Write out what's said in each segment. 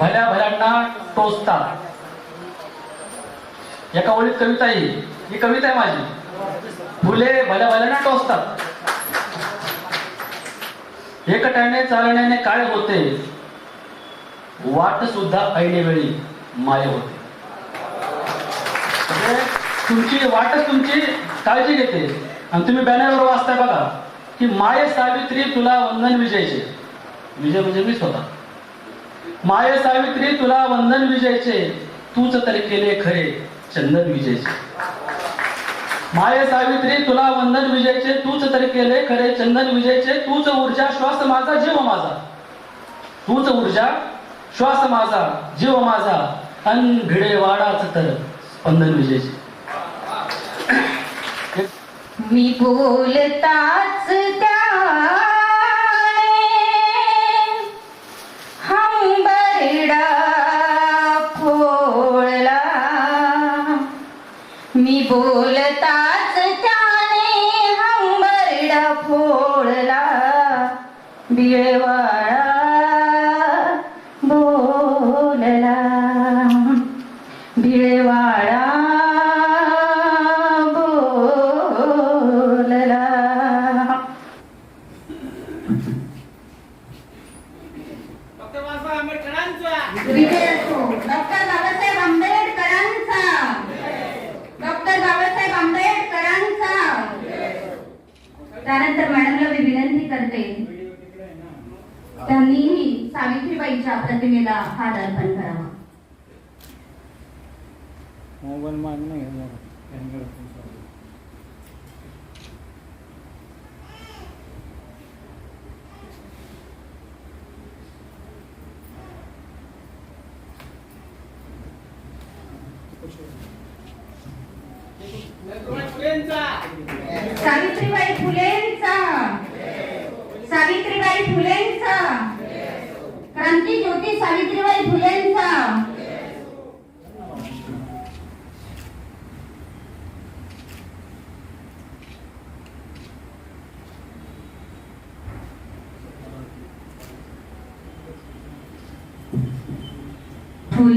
भल्या भल्यांना टोचतात एका ओळीत कविता येईल ही कविता आहे माझी. फुले भल्या भल्यांना टोचतात. एकट्याने चालण्याने काय होते? वाट सुद्धा ऐनेवेळी माय होते. म्हणजे तुमची वाटच तुमची काळजी घेते. आणि तुम्ही बॅनरवर वाचताय बघा की माय सावित्री तुला वंदन विजयचे. विजय म्हणजे मीच होता माय सावित्री तुला वंदन विजयचे. तूच तर केले खरे चंदन विजयचे. माय सावित्री तुला वंदन विजयचे. तूच तर केले खरे चंदन विजयचे. तूच ऊर्जा श्वास माझा जीव माझा. तूच ऊर्जा श्वास माझा जीव माझा. अन भिडे वाडाच तर स्पंदन विजयचे. मी बोलताच त्या बोलला. डॉक्टर बाबासाहेब आंबेडकरांचा. डॉक्टर बाबासाहेब त्यानंतर मॅडमला मी विनंती करते. त्यांनी सावित्रीबाईच्या प्रतिमेला हार अर्पण करावा मोबाईल माग नाही सावित्रीबाई फुलेंचा सावित्रीबाई फुलेंचा क्रांती ज्योती सावित्रीबाई फुलेंचा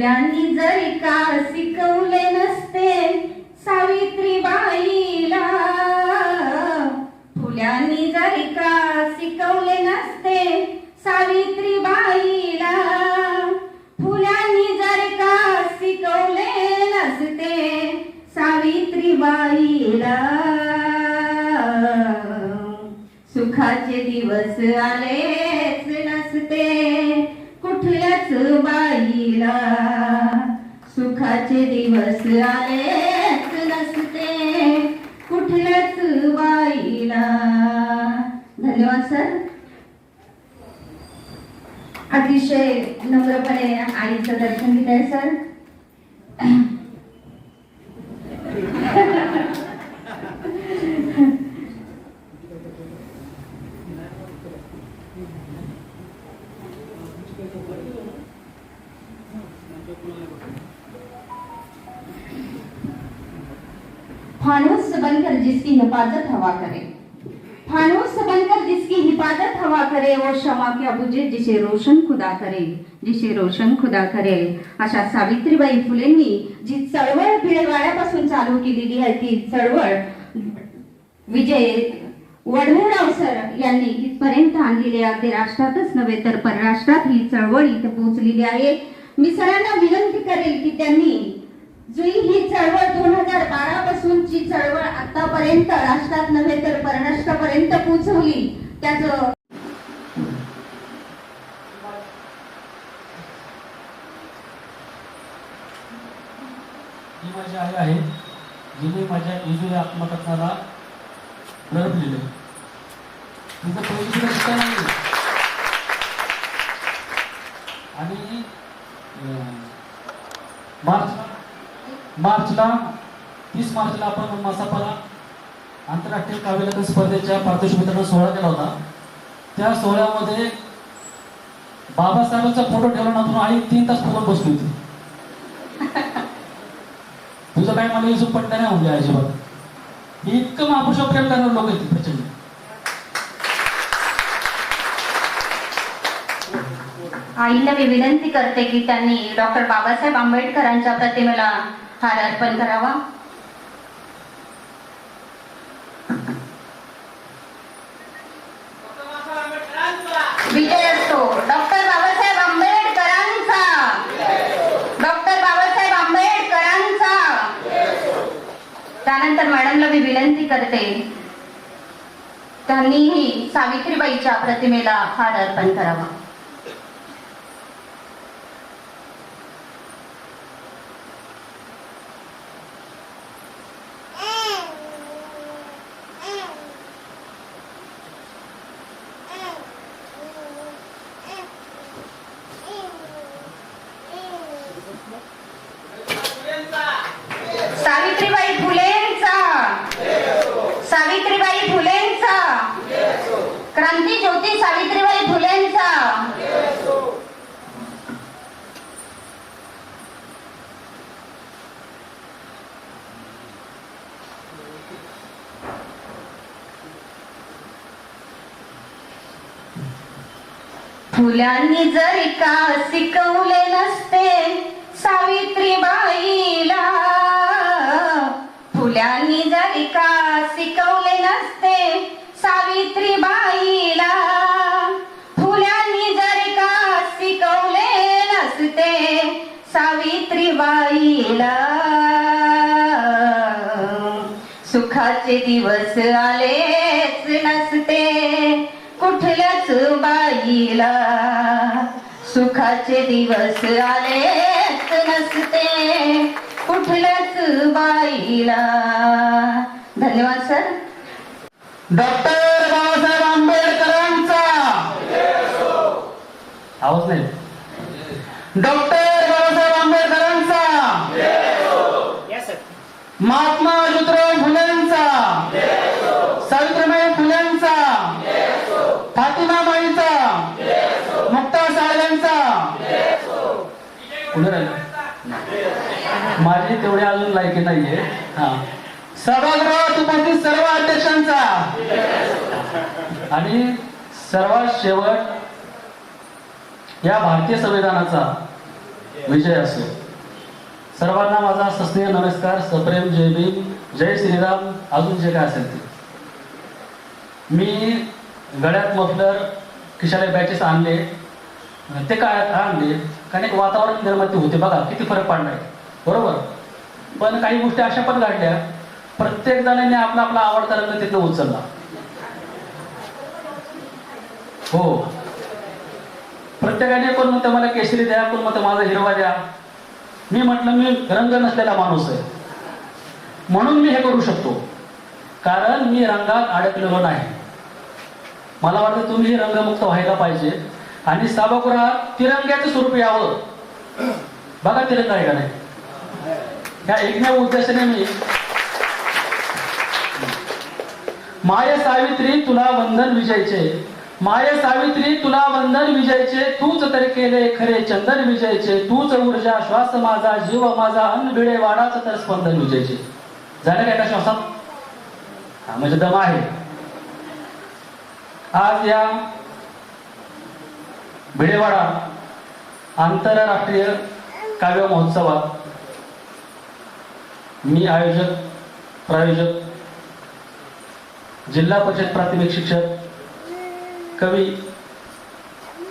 फुलांनी जरी का शिकवले नसते सावित्रीबाईला. फुलांनी जरी का शिकवले नसते सावित्रीबाईला. फुलांनी जरी का शिकवले नसते सावित्रीबाईला. सुखाचे दिवस आलेच नसते. आलेच बाईला सुखाचे दिवस आलेच नसते कुठल्याच बाईला धन्यवाद सर. अतिशय नम्रपणे आईचं दर्शन घेत आहे सर. फानूस बनकर जिसकी हिफाजत हवा करे। फानूस बनकर जिसकी हिफाजत हवा करे वो क्षमा क्या बुझे जिसे रोशन खुदा करे जिसे रोशन खुदा करे। अशा सावित्रीबाई फुलेंनी जी चळवळ भिडेवाड्यापासून चालू केलेली आहे ती चळवळ विजय वडनेराव सर यांनी इथपर्यंत आणलेली आहे. राष्ट्रातच नव्हे तर परराष्ट्रात ही चळवळ इथे पोहोचलेली आहे. मी सरांना विनंती करेल की त्यांनी जुई ही चळवळ दोन हजार बारा पासूनची चळवळ आतापर्यंत राष्ट्रात नव्हे तर परराष्ट्रापर्यंत पोहोचवली. त्याच ही माझी आई आहे. जिने माझ्या इजुरी आत्मकथनाला रडप लिहिलं तिचं पहिली सुद्धा नाही. आणि मार्च मार्चला तीस मार्चला आपण मसापाला आंतरराष्ट्रीय काव्यलेखन स्पर्धेच्या पारितोषिक वितरण सोहळा केला होता. त्या सोहळ्यामध्ये बाबासाहेबांचा फोटो ठेवला नव्हता आई तीन तास फुगून बसली होती. तुझं काय मला युसूफ पट्टा नाही म्हणजे अजिबात. इतकं महापुरुषावर प्रेम करणारे लोक आहेत प्रचंड. आईला मी विनंती करते की त्यांनी डॉक्टर बाबासाहेब आंबेडकरांच्या प्रतिमेला हार अर्पण करावा. विजय असतो डॉक्टर बाबासाहेब आंबेडकरांचा. डॉक्टर बाबासाहेब आंबेडकरांचा. त्यानंतर मॅडमला मी विनंती करते. त्यांनीही सावित्रीबाईच्या प्रतिमेला हार अर्पण करावा. सावित्रीबाई फुलेंचा. सावित्रीबाई फुलेंचा. क्रांती ज्योती सावित्रीबाई फुलेंचा. फुलांनी जरी का शिकवले नसते सावित्रीबाईला फुलांनी जरी का शिकवले नसते सावित्रीबाईला फुलांनी जरी का शिकवले नसते सावित्रीबाईला. सुखाचे दिवस आलेच नसते कुठल्याच बाईला. सुखाचे दिवस आलेच नसते कुठल्याच बाईला धन्यवाद सर. डॉक्टर बाबासाहेब आंबेडकरांचा. आवाज नाही. डॉक्टर बाबासाहेब आंबेडकरांचा. महात्मा ज्योतिराव फुलेंचा. सावित्रीबाई फुलेंचा. फातिमाबाईचा. मुक्ता साहेबांचा कुठे राहिला? माझी तेवढी अजून लायकी नाहीये. हा. सभागृहात उपस्थित सर्व अध्यक्षांचा. आणि सर्वात शेवट या भारतीय संविधानाचा विजय असो. सर्वांना माझा सस्नेह नमस्कार सप्रेम जय भीम जय श्रीराम. अजून जे काय असेल ते. मी गळ्यात मफलर खिशाला बॅचेस आणले. ते काय आणले. कारण एक वातावरण निर्माती होते. बघा किती फरक पडलाय. बरोबर? पण काही गोष्टी अशा पण घडल्या. प्रत्येक जणांनी आपला आपला आवडता रंग तिथं उचलला. हो. प्रत्येकाने कोण म्हणतं मला केशरी द्या कोण म्हणतं माझा हिरवा द्या. मी म्हटलं मी रंग नसलेला माणूस आहे. म्हणून मी हे करू शकतो. कारण मी रंगात अडकलेलो नाही. मला वाटतं तुम्ही रंगमुक्त व्हायला पाहिजे. आणि सभागृहात तिरंग्याचं स्वरूप यावं. बघा तिरंगा आहे का नाही? या एकमेव उद्देशाने मी. माय सावित्री तुला वंदन विजयचे. माय सावित्री तुला वंदन विजयचे. तूच तर केले खरे चंदन विजयचे. तूच ऊर्जा श्वास माझा जीव माझा अन्न भिडे वाडाच तर स्पंदन विजयचे. झालं काय का श्वासात? हा म्हणजे दम आहे. आज या भिडेवाडा आंतरराष्ट्रीय काव्य महोत्सवात मी आयोजक प्रायोजक जिल्हा परिषद प्राथमिक शिक्षक कवी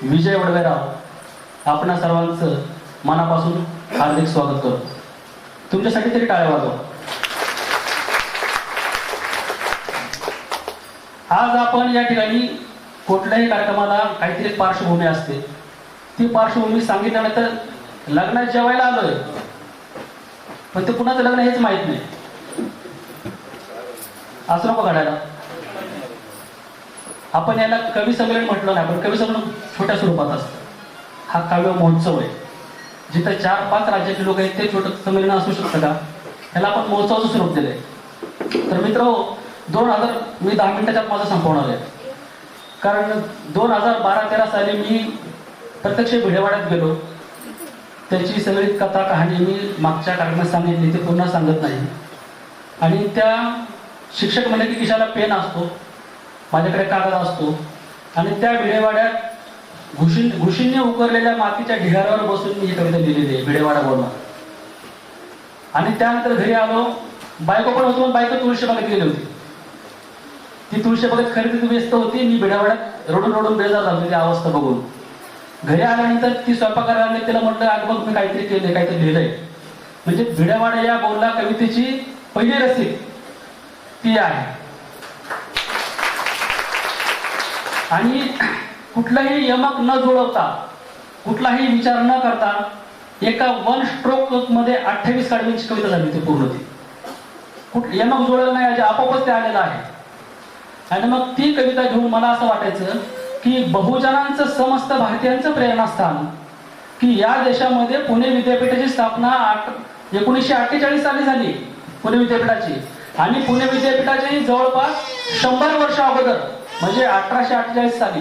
विजय वडवेराव आपणा सर्वांचं मनापासून हार्दिक स्वागत करतो. तुमच्यासाठी तरी टाळ्या वाजव. आज आपण या ठिकाणी कुठल्याही कार्यक्रमाला काहीतरी पार्श्वभूमी असते. ती पार्श्वभूमी सांगितल्यानंतर लग्नात जेवायला आलोय. पण ते कुणाचं लग्न हेच माहीत नाही. असं नको घडायला आपण याला कवी संमेलन म्हटलं नाही पण कवी संमेलन छोट्या स्वरूपात असतं. हा काव्य महोत्सव आहे. जिथं चार पाच राज्याचे लोक आहेत ते छोटं संमेलन असू शकतं का? याला आपण महोत्सवाचं स्वरूप दिलंय. तर मित्र दोन हजार मी दहा मिनिटाच्यात माझं संपवणार आहे. कारण दोन हजार बारा तेरा साली मी प्रत्यक्ष भिडेवाड्यात गेलो. त्याची सगळी कथा कहाणी मी मागच्या कार्यक्रमात सांगितली ते पुन्हा सांगत नाही. आणि त्या शिक्षक म्हणे की खिशाला पेन असतो माझ्याकडे कागद असतो. आणि त्या भिडेवाड्यात घुशीन घुशींनी उकरलेल्या मातीच्या ढिगाऱ्यावर बसून मी ही कविता लिहिलेली आहे भिडेवाडा बोलवा आणि त्यानंतर घरी आलो बायको पण होतो बायको तुळशीबागेत गेली होती. ती तुळशीबागेत खरेदी व्यस्त होती मी भिडेवाड्यात रडून रडून बेजार झालो ती अवस्था बघून. घरी आल्यानंतर ती स्वयंपाक करायला लागली, तिला म्हटलं अग बघ मी काहीतरी केलंय काहीतरी लिहिलंय. म्हणजे भिडेवाडा या बोलला कवितेची पहिली रसीद ती आहे. आणि कुठलाही यमक न जुळवता कुठलाही विचार न करता एका वन स्ट्रोकमध्ये अठ्ठावीस काढवीची कविता झाली ती पूर्ण ती. कुठ यमक जुळवलं नाही आपोआपच ते आलेलं आहे. आणि मग ती कविता घेऊन मला असं वाटायचं की बहुजनांचं समस्त भारतीयांचं प्रेरणास्थान. की या देशामध्ये पुणे विद्यापीठाची स्थापना आठ एकोणीसशे अठ्ठेचाळीस साली झाली पुणे विद्यापीठाची. आणि पुणे विद्यापीठाची जवळपास शंभर वर्ष अगोदर म्हणजे अठराशे अठ्ठेचाळीस साली.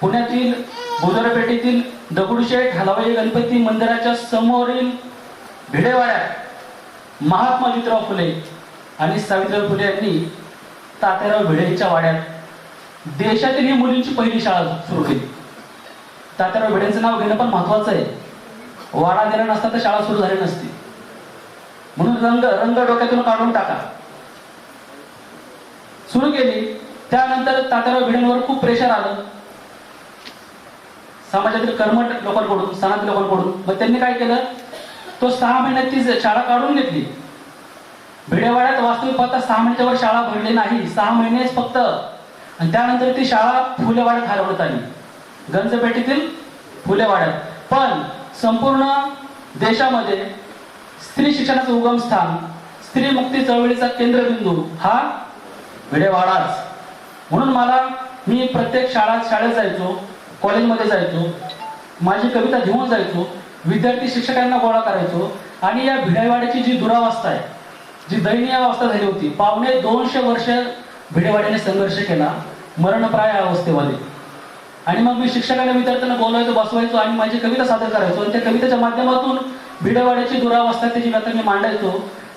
पुण्यातील बुधरपेठेतील दगडूशेठ हलवाई गणपती मंदिराच्या समोरील भिडेवाड्यात महात्मा ज्योतिराव फुले आणि सावित्रीबाई फुले यांनी तात्याराव भिडेच्या वाड्यात देशातील ही मुलींची पहिली शाळा सुरू केली. तात्याराव भिडेंचं नाव घेणं पण महत्वाचं आहे. वाडा दिला नसता तर शाळा सुरू झाली नसती. म्हणून रंग रंग डोक्यातून काढून टाका. सुरू केली. त्यानंतर तात्याराव भिडेंवर खूप प्रेशर आलं. समाजातील कर्मठ लोकांकडून सणातील लोकांकडून. मग त्यांनी काय केलं? तो सहा महिन्यात ती शाळा काढून घेतली. भिडेवाड्यात वास्तविक पाहता सहा महिन्याच्या वर शाळा भरली नाही. सहा महिनेच फक्त आणि त्यानंतर ती शाळा फुलेवाड्यात हलवण्यात आली. गंजपेटीतील फुलेवाड्यात. पण संपूर्ण देशामध्ये स्त्री शिक्षणाचं उगम स्थान स्त्री मुक्ती चळवळीचा केंद्रबिंदू हा भिडेवाडाच म्हणून मला मी प्रत्येक शाळा शाळेत जायचो कॉलेजमध्ये जायचो माझी कविता घेऊन जायचो विद्यार्थी शिक्षकांना गोळा करायचो आणि या भिडेवाड्याची जी दुरावस्था आहे जी दयनीय अवस्था झाली होती पावणे दोनशे वर्ष भिडेवाड्याने संघर्ष केला मरणप्राय अवस्थेमध्ये. आणि मग मी शिक्षकांना विद्यार्थ्यांना बोलवायचो बसवायचो आणि माझी कविता सादर करायचो. आणि त्या कवितेच्या माध्यमातून भिडेवाड्याची दुरावस्था त्याची व्यथा मी मांडायचो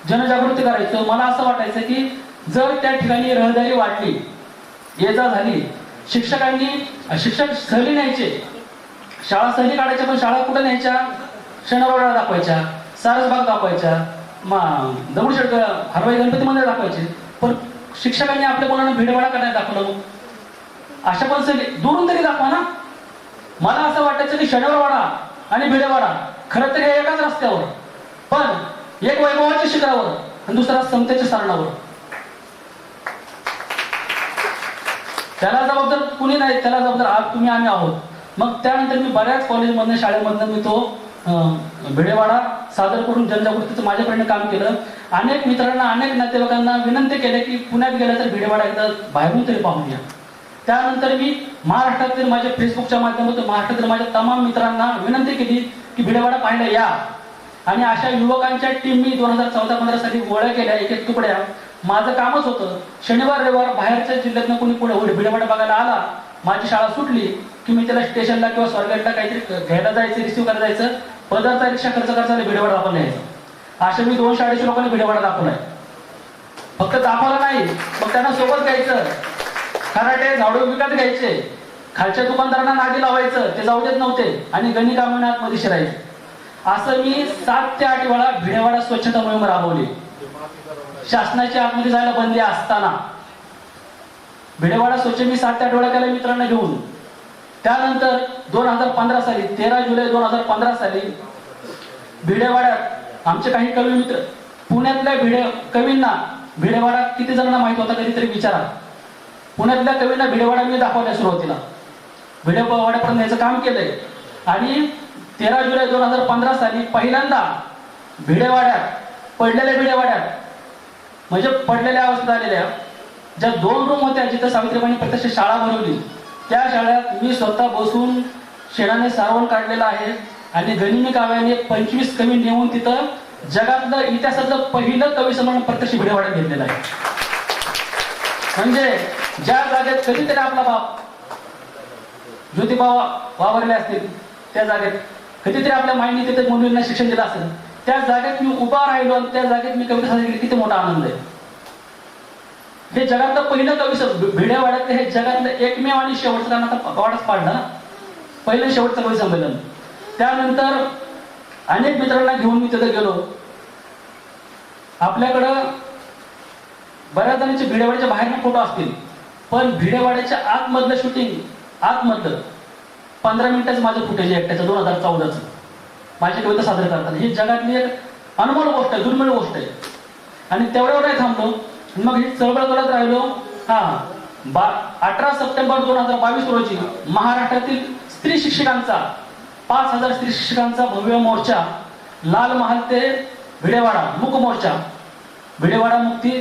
जनजागृती करायचो. मला असं वाटायचं की जर त्या ठिकाणी रहदारी वाढली ये जा झाली शिक्षकांनी शिक्षक सहली न्यायचे शाळा सहली काढायच्या पण शाळा कुठं न्यायच्या? शनरोडा दाखवायच्या सारसबाग दाखवायच्या मा दगडूशेठ हरवाई गणपती मंदिर दाखवायचे. पण शिक्षकांनी आपल्या मुलांना भिडवाडा करायला दाखवलं. अशा पण सहली दुरून तरी दाखवा ना. मला असं वाटायचं की शनिवारवाडा आणि भिडेवाडा खरं तरी एकाच रस्त्यावर. पण एक वैभवाच्या शिखरावर आणि दुसरा समतेच्या सरणावर. त्याला जबाबदार कुणी नाही त्याला जबाबदार आज तुम्ही आम्ही आहोत. मग त्यानंतर मी बऱ्याच कॉलेजमधनं शाळेमधनं मी तो भिडेवाडा सादर करून जनजागृतीचं माझ्याकडनं काम केलं. अनेक मित्रांना अनेक नातेवाईकांना विनंती केली की पुण्यात गेलं तर भिडेवाडा एकदा बाहेरून तरी पाहून या त्यानंतर मी महाराष्ट्रातील माझ्या फेसबुकच्या माध्यमातून महाराष्ट्रातील माझ्या तमाम मित्रांना विनंती केली की भिडेवाडा पाहायला या. आणि अशा युवकांच्या टीम मी दोन हजार चौदा पंधरा साली गोळ्या केल्या एक एक तुकड्या. माझं कामच होतं. शनिवार रविवार बाहेरच्या जिल्ह्यातनं कोणी पुढे भिडेवाडा बघायला आला. माझी शाळा सुटली. की मी त्याला स्टेशनला किंवा स्वारगेटला काहीतरी घ्यायला जायचं रिसिव्ह करायला जायचं पदार्थ रिक्षा खर्च करायचा भिडेवाडा दाखवून यायचं. असे मी दोन शाळेच्या लोकांनी भिडेवाडा आहे फक्त दाखवला नाही मग त्यांना सोबत घ्यायचं. खराटे झाडू विकत घ्यायचे. खालच्या दुकानदारांना नादी लावायचं ते जाऊ देत नव्हते आणि गणी कामाने आतमध्ये शिरायचे. असं मी सात ते आठ वेळा भिडेवाडा स्वच्छता मोहीम राबवली. शासनाच्या आतमध्ये जायला बंदी असताना. भिडेवाडा स्वच्छ मी सात ते आठ वेळा केला मित्रांना घेऊन. त्यानंतर दोन हजार पंधरा साली तेरा जुलै दोन हजार पंधरा साली भिडेवाड्यात आमचे काही कवी मित्र पुण्यातल्या भिडे कवींना भिडेवाडा किती जणांना माहीत होता कधीतरी विचारा. पुण्यातल्या कवींना भिडेवाडा मी दाखवल्या सुरुवातीला. भिडेवाड्यापर्यंत याचं काम केलंय. आणि तेरा जुलै दोन हजार पंधरा साली पहिल्यांदा भिडेवाड्यात पडलेल्या भिडेवाड्यात म्हणजे पडलेल्या अवस्थेत आलेल्या ज्या दोन रूम होत्या जिथे सावित्रीबाईंनी प्रत्यक्ष शाळा भरवली त्या शाळेत मी स्वतः बसून शेणाने सारवण काढलेलं आहे आणि गनिमी काव्याने पंचवीस कवी नेऊन तिथं जगातलं इतिहासातलं पहिलं कवी सन्मान प्रत्यक्ष भिडेवाड्यात घेतलेलं आहे. म्हणजे ज्या जागेत कधीतरी आपला बाप ज्योतिबा वावरले असतील त्या जागेत कधीतरी आपल्या माईने तिथे मुलींना शिक्षण दिलं असेल त्या जागेत मी उभा राहिलो आणि त्या जागेत मी कविता सादर केली किती मोठा आनंद आहे. हे जगातलं पहिलं कवी स- भिडेवाड्यातलं हे जगातलं एकमेव आणि शेवटचं त्यांना आता पाडलं ना? पहिलं शेवटचं कवी संमेलन. त्यानंतर अनेक मित्रांना घेऊन मी तिथं गेलो. आपल्याकडं बऱ्याच जणांचे भिडेवाड्याच्या बाहेरचे फोटो असतील. पण भिडेवाड्याच्या आतमधलं शूटिंग आतमधलं पंधरा मिनिटाचं माझं फुटेज आहे एकट्याचं दोन हजार चौदाचं. माझी कविता सादर करताना. ही जगातली एक अनमोल गोष्ट आहे दुर्मिळ गोष्ट आहे. आणि तेवढ्यावर नाही थांबलो. मग ही चळवळ करत राहिलो. हा. बा अठरा सप्टेंबर दोन हजार बावीस रोजी महाराष्ट्रातील स्त्री शिक्षकांचा पाच हजार स्त्री शिक्षकांचा भव्य मोर्चा लाल महाल ते भिडेवाडा मुक मोर्चा. भिडेवाडा मुक्ती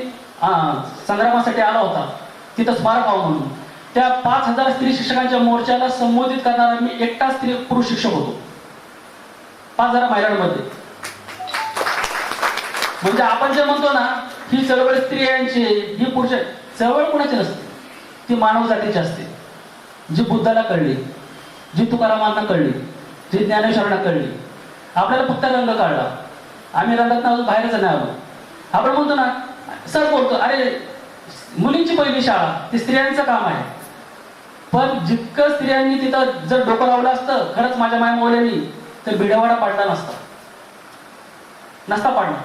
संग्रामासाठी आला होता. तिथं स्मारक व्हावं म्हणून. त्या पाच हजार स्त्री शिक्षकांच्या मोर्चाला संबोधित करणारा मी एकटा स्त्री पुरुष शिक्षक होतो. पाच हजार महिलांमध्ये. म्हणजे आपण जे म्हणतो ना ही चळवळ स्त्रियांची ही पुरुष चळवळ कुणाची नसते? ती मानव जातीची असते. जी बुद्धाला कळली जी तुकारामांना कळली जी ज्ञानेश्वरांना कळली आपल्याला फक्त रंग काढला. आम्ही रंगात अजून जाणार नाही आपण म्हणतो ना सर बोलतो अरे मुलींची पहिली शाळा ती स्त्रियांचं काम आहे. पण जितकं स्त्रियांनी तिथं जर डोकं लावलं असतं खरंच माझ्या माया मोल्यांनी तर भिडेवाडा पाडला नसता. नसता पाडला.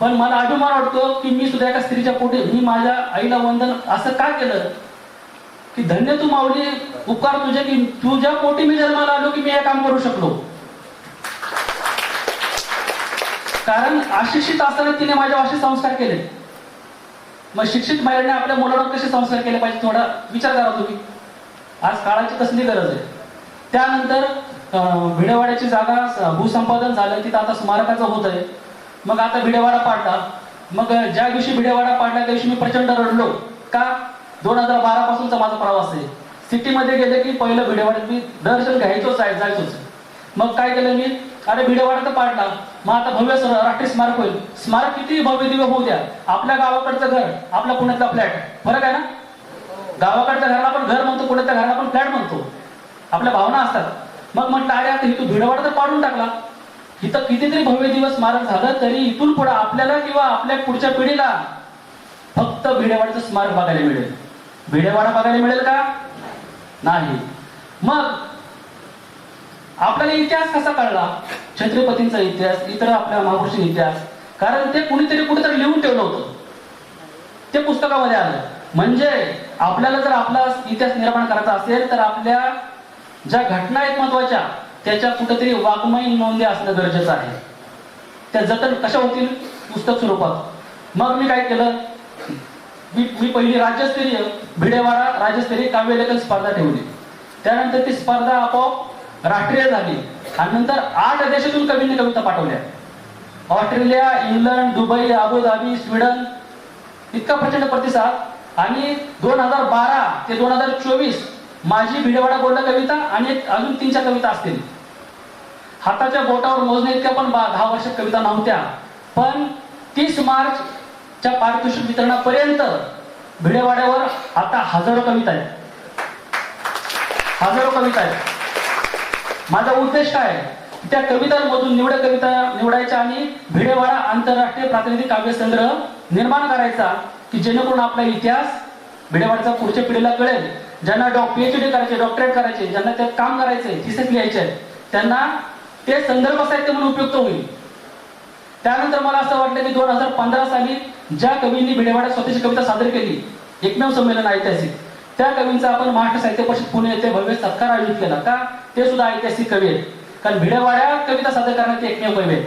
पण मला अभिमान वाटतो की मी सुद्धा एका स्त्रीच्या पोटी मी माझ्या आईला वंदन असं का केलं? की धन्य तू माऊली उपकार तुझे की तुझ्या पोटी मी जन्माला आलो की मी हे काम करू शकलो? कारण अशिक्षित असताना तिने माझ्या असे संस्कार केले. मग शिक्षित महिलांनी आपल्या मुलांवर कसे संस्कार केले पाहिजे थोडा विचार करा तुम्ही. आज काळाची कसली गरज आहे? त्यानंतर भिडेवाड्याची जागा भूसंपादन झालं तिथं आता स्मारकाचं होत आहे. मग आता भिडेवाडा पाडला. मग ज्या दिवशी भिडेवाडा पाडला त्या दिवशी मी प्रचंड रडलो. का? दोन हजार बारा पासूनचा माझा प्रवास आहे. सिटीमध्ये गेले की पहिलं भिडेवाड्यात मी दर्शन घ्यायचोच आहे जायचोच. मग काय केलं मी? अरे भिडेवाडा तर पाडला. मग आता भव्य सर- राष्ट्रीय स्मारक होईल. स्मारक किती भव्य दिव्य होऊ द्या. आपल्या गावाकडचं घर आपल्या पुण्यातला फ्लॅट. फरक आहे ना? गावाकडच्या घराला आपण घर म्हणतो पुण्यातल्या घराला आपण फ्लॅट म्हणतो. आपल्या भावना असतात. मग म्हटलं अरे आता इथून भिडेवाडा तर पाडून टाकला. इथं कितीतरी भव्य दिवस स्मारक झालं तरी इथून पुढे आपल्याला किंवा आपल्या पुढच्या पिढीला फक्त भिडेवाडचं स्मारक बघायला मिळेल. भिडेवाडा बघायला मिळेल का? नाही. मग आपल्याला इतिहास कसा कळला? छत्रपतींचा इतिहास इतर आपल्या महापुरुषी इतिहास. कारण ते कुणीतरी कुठेतरी लिहून ठेवलं होतं. ते पुस्तकामध्ये आलं. म्हणजे आपल्याला जर आपला इतिहास निर्माण करायचा असेल तर आपल्या ज्या घटना आहेत महत्त्वाच्या त्याच्या कुठेतरी वाङ्मयीन नोंदी असणं गरजेचं आहे. त्या जतन कशा होतील? पुस्तक स्वरूपात. मग मी काय केलं? मी मी पहिली राज्यस्तरीय भिडेवाडा राज्यस्तरीय काव्यलेखन स्पर्धा ठेवली. त्यानंतर ती स्पर्धा आपोआप राष्ट्रीय झाली आणि नंतर आठ देशातून कवींनी कविता पाठवल्या. Australia England Dubai Abu Dhabi Sweden इतका प्रचंड प्रतिसाद. आणि दोन हजार बारा ते दोन हजार चोवीस माझी भिडेवाडा बोलणं कविता आणि एक अजून तीन चार कविता असतील. हाताच्या बोटावर मोजणे इतक्या पण बा- दहा वर्षात कविता नव्हत्या. पण तीस मार्च च्या पारितोषिक वितरणापर्यंत भिडेवाड्यावर आता हजारो कविता आहेत. हजारो कविता आहेत. माझा उद्देश काय? आहे? त्या कवितांमधून निवड कविता निवडायच्या आणि भिडेवाडा आंतरराष्ट्रीय प्रातिनिधिक काव्य संग्रह निर्माण करायचा की जेणेकरून आपला इतिहास भिडेवाडचा पुढच्या पिढीला कळेल. ज्यांना डॉ पीएचडी करायचे डॉक्टरेट करायचे ज्यांना त्यात काम करायचे थिसिस लिहायचे त्यांना ते संदर्भ साहित्य म्हणून उपयुक्त होईल. त्यानंतर मला असं वाटलं की दोन हजार पंधरा साली ज्या कवींनी भिडेवाड्यात स्वतःची कविता सादर केली एकमेव संमेलन ऐतिहासिक त्या कवींचा आपण महाराष्ट्र साहित्य परिषद पुणे येथे भव्य सत्कार आयोजित केला. का? ते सुद्धा ऐतिहासिक कवी आहेत. कारण भिडेवाड्यात कविता सादर करण्यात एकमेव कवी आहेत.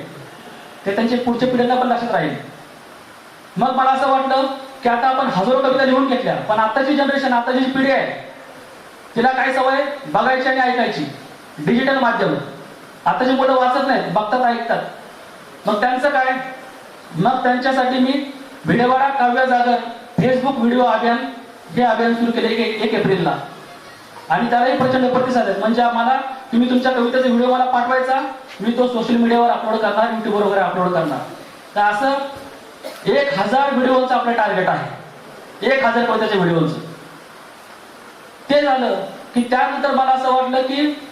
ते त्यांच्या पुढच्या पिढ्यांना पण लक्षात राहील. मग मला असं वाटलं की आता आपण हजारो कविता लिहून घेतल्या पण आताची जनरेशन आताची जी पिढी आहे तिला काय सवय बघायची आणि ऐकायची. डिजिटल माध्यम. आताची मुलं वाचत नाहीत बघतात ऐकतात. मग त्यांचं काय? मग त्यांच्यासाठी मी भिडेवाडा काव्य जागर फेसबुक व्हिडिओ अभियान हे अभियान सुरू केले एक एक एप्रिलला. आणि त्यालाही प्रचंड प्रतिसाद आहेत म्हणजे आम्हाला तुम्ही तुमच्या कवितेचा व्हिडिओ मला पाठवायचा मी तो सोशल मीडियावर अपलोड करणार युट्यूबवर वगैरे अपलोड करणार. तर असं एक हजार व्हिडिओचं आपलं टार्गेट आहे. एक हजार कवितेच्या व्हिडिओचं ते झालं की त्यानंतर मला असं वाटलं की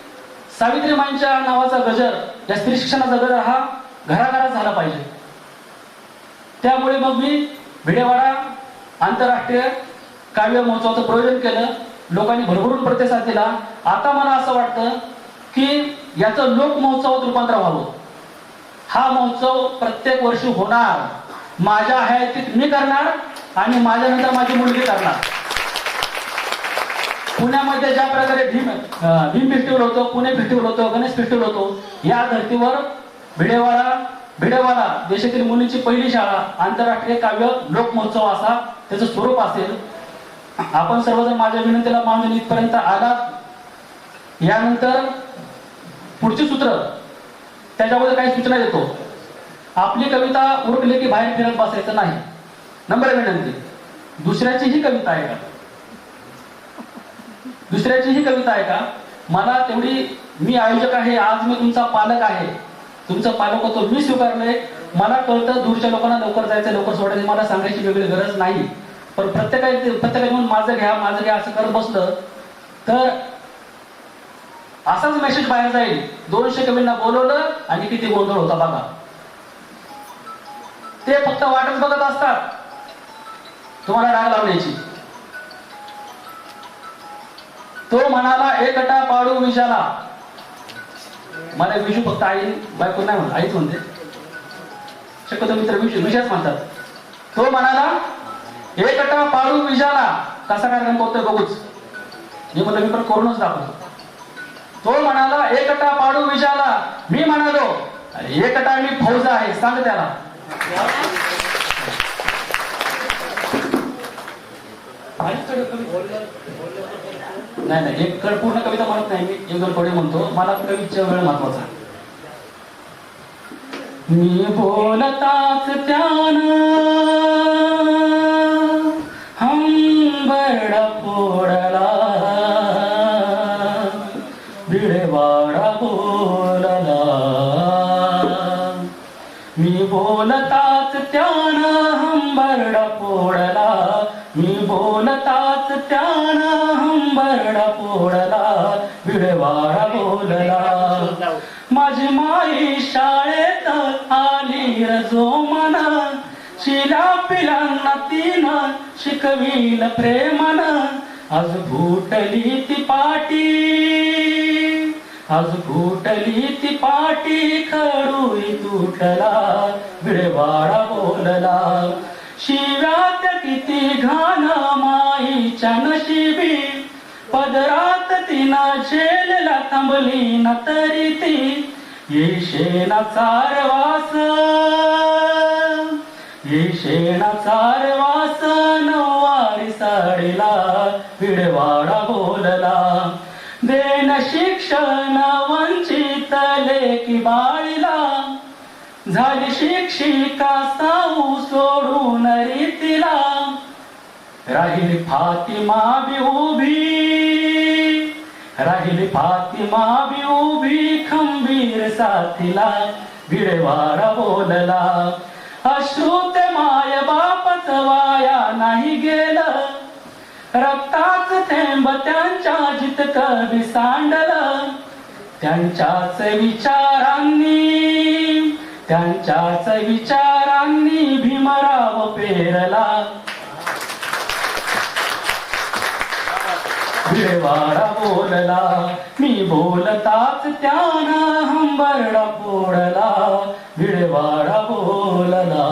सावित्रीमाईंच्या नावाचा गजर या स्त्री शिक्षणाचा गजर हा घराघरात झाला पाहिजे. त्यामुळे मग मी भिडेवाडा आंतरराष्ट्रीय काव्य महोत्सवाचं प्रयोजन केलं. लोकांनी भरभरून प्रतिसाद दिला. आता मला असं वाटतं की याचं लोक महोत्सवात रूपांतर व्हावं. हा महोत्सव प्रत्येक वर्षी होणार. माझ्या हयातीत मी करणार आणि माझ्यानंतर माझी मुलगी करणार. पुण्यामध्ये ज्या प्रकारे भीम भीम फेस्टिवल होतो पुणे फेस्टिवल होतो गणेश फेस्टिवल होतो या धर्तीवर भिडेवाडा भिडेवाडा देशातील मुलींची पहिली शाळा आंतरराष्ट्रीय काव्य लोकमहोत्सव असा त्याचं स्वरूप असेल. आपण सर्वजण माझ्या विनंतीला मानून इथपर्यंत आलात. यानंतर पुढची सूत्र त्याच्याबद्दल काही सूचना देतो. आपली कविता उरकली की बाहेर फिरत बसायचं नाही. नंबर विनंती दुसऱ्याची ही कविता आहे का? दुसऱ्याची ही कविता आहे का? मला तेवढी मी आयोजक आहे आज मी तुमचा पालक आहे. तुमचं पालक होतो मी स्वीकारलंय. मला कळतं दूरच्या लोकांना लवकर जायचं लवकर सोडायचं मला सांगायची वेगळी गरज नाही. पण प्रत्येकाने प्रत्येकाने म्हणून माझं घ्या माझं घ्या असं करत बसलं तर असाच मेसेज बाहेर जाईल. दोनशे कवींना बोलवलं आणि किती गोंधळ होता बघा. ते फक्त वाटच बघत असतात. तुम्हाला राग लावण्याची. तो म्हणाला एकटा पाडू विषाला मला विषू फक्त आई बायको नाही म्हणत आईच म्हणते. शक्यतो मित्र विषू विषाच म्हणतात. तो म्हणाला एकटा पाडू विषाला कसा कार्यक्रम करतोय बघूच. मी म्हणलं मी पण करूनच दाखवतो. तो म्हणाला एकटा पाडू विषाला मी म्हणालो एकटा मी फौज आहे. सांग त्याला. नाही नाही एक कड पूर्ण कविता म्हणत नाही मी. एक दोन थोडे म्हणतो. मला कवीच्या वेळ महत्त्वाचा. मी बोलताच त्यान हंबरड फोडला. बिडवाडा बोलला. मी बोलताच त्यान हंबरडा पोडला मी बोलताच त्यान हंबरडा पोळला भिडवाडा बोलला. माझी माई शाळेत आली रजो मना शिला पिलांना तिनं शिकविल प्रेमन. आज भूटली ती पाटी आज फुटली ती पाटी खडूई तुटला बिळवाडा बोलला. शिव्यात किती घाण माईच्या नशिबी पदरात तिनं शेलला थांबली ना तरी ती येशेना चारवास. येशेना चारवास नववारी साडीला बिडवाडा बोलला. देन शिक्षण वंचित लेकी बाळीला. झाली शिक्षिका साऊ सोडून रीतीला. राहिली फातिमा बी उभी राहिली फातिमा बी उभी खंबीर साथीला भिडवाडा बोलला. अश्रुत माय बापच वाया नाही गेलं. रक्ताच थेंब त्यांच्या जित कवी सांडलं. त्यांच्याच विचारांनी त्यांच्याच विचारांनी भीमराव पेरला. भिडवाडा बोलला मी बोलताच त्यानं हंबरडा पोडला भिडवाडा बोलला.